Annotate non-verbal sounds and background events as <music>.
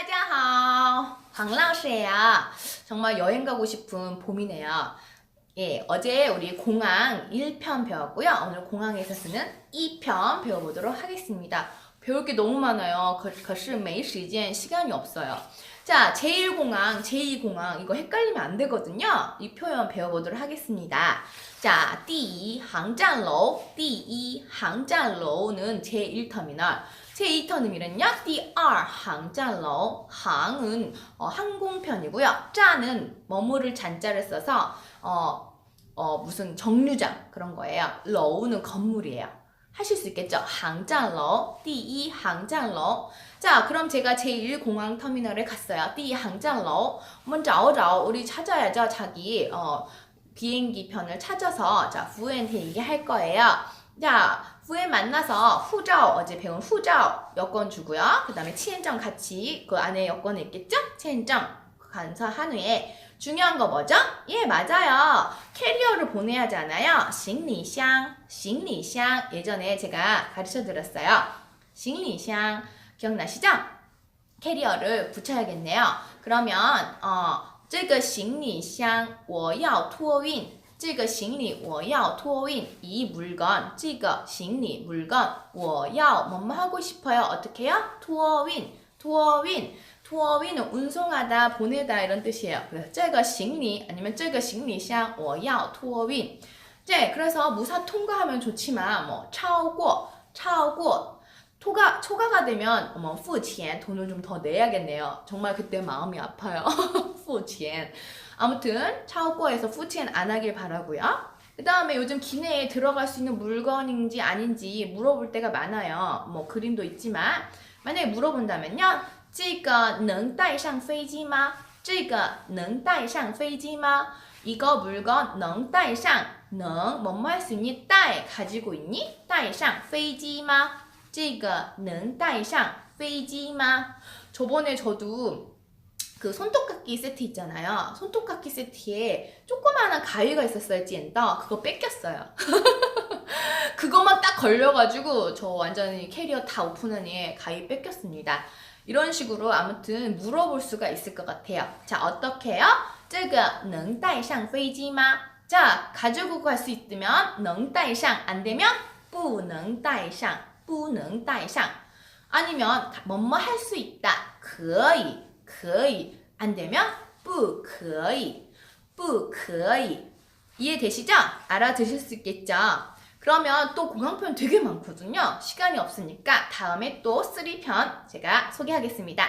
大家好, 황라우스예요. 정말 여행 가고 싶은 봄이네요. 예, 어제 우리 공항 1편 배웠고요. 오늘 공항에서 쓰는 2편 배워보도록 하겠습니다. 배울 게 너무 많아요. 可, 可是没时间, 시간이 없어요. 자, 제1공항, 제2공항 이거 헷갈리면 안 되거든요. 이 표현 배워보도록 하겠습니다. 자, 第一航站楼,第一航站楼는 제1터미널. 제2터는 역 DR 항잔러 항은 어, 항공편이고요. 짜는 머무를 잔자를 써서 어, 어, 무슨 정류장 그런 거예요. 러우는 건물이에요. 하실 수 있겠죠? 항잔러 D2 항잔러 자 그럼 제가 제1공항 터미널에 갔어요. D 항잔러 먼저 어라 우리 찾아야죠. 자기 어, 비행기 편을 찾아서 자 후엔 얘기할 거예요. 자, 후엔 만나서 후자오 어제 배운 후자오 여권 주고요. 그다음에 치엔장 같이 그 안에 여권이 있겠죠? 치엔장 간사한 후에 중요한 거 뭐죠? 예, 맞아요. 캐리어를 보내야 하잖아요. 行李箱, 行李箱. 예전에 제가 가르쳐 드렸어요. 行李箱 기억나시죠? 캐리어를 붙여야겠네요. 그러면 어, 这个行李箱我要托运. 这个行李我要托运. 이 물건, 这个行李 물건 我要 뭐뭐 하고 싶어요. 어떻게 해요?托运,托运. 투어위는 운송하다, 보내다 이런 뜻이에요. 그래서 这个行李 아니면 这个行李箱我要托运. 네, 그래서 무사 통과하면 좋지만 뭐 차오고, 차오고 초과 초과가 되면 뭐 후钱 돈을 좀 더 내야겠네요. 정말 그때 마음이 아파요. <laughs> 후钱. 아무튼 차오고에서 후钱안 하길 바라고요. 그 다음에 요즘 기내에 들어갈 수 있는 물건인지 아닌지 물어볼 때가 많아요. 뭐 그림도 있지만 만약에 물어본다면요. 这个能带上飞机吗?这个能带上飞机吗? 이거 물건 能带上 능 뭐뭐 할 수 있니? 带 가지고 있니? 带上飞机吗?这个能带上飞机吗? 저번에 저도 그 손톱깎이 세트 있잖아요. 손톱깎이 세트에 조그마한 가위가 있었어요, 찐더. 그거 뺏겼어요. <laughs> 그것만 딱 걸려가지고 저 완전히 캐리어 다 오픈하니 가위 뺏겼습니다. 이런 식으로 아무튼 물어볼 수가 있을 것 같아요. 자, 어떻게 해요? 这个能带上飞机吗? 자, 가지고 갈 수 있으면 能带上, 안 되면 不能带上,不能带上. 아니면 뭐뭐 할 수 있다. 可以, 可以. 안 되면 不可以,不可以. 이해되시죠? 알아드실 수 있겠죠? 그러면 또 공항편 되게 많거든요. 시간이 없으니까 다음에 또 3편 제가 소개하겠습니다.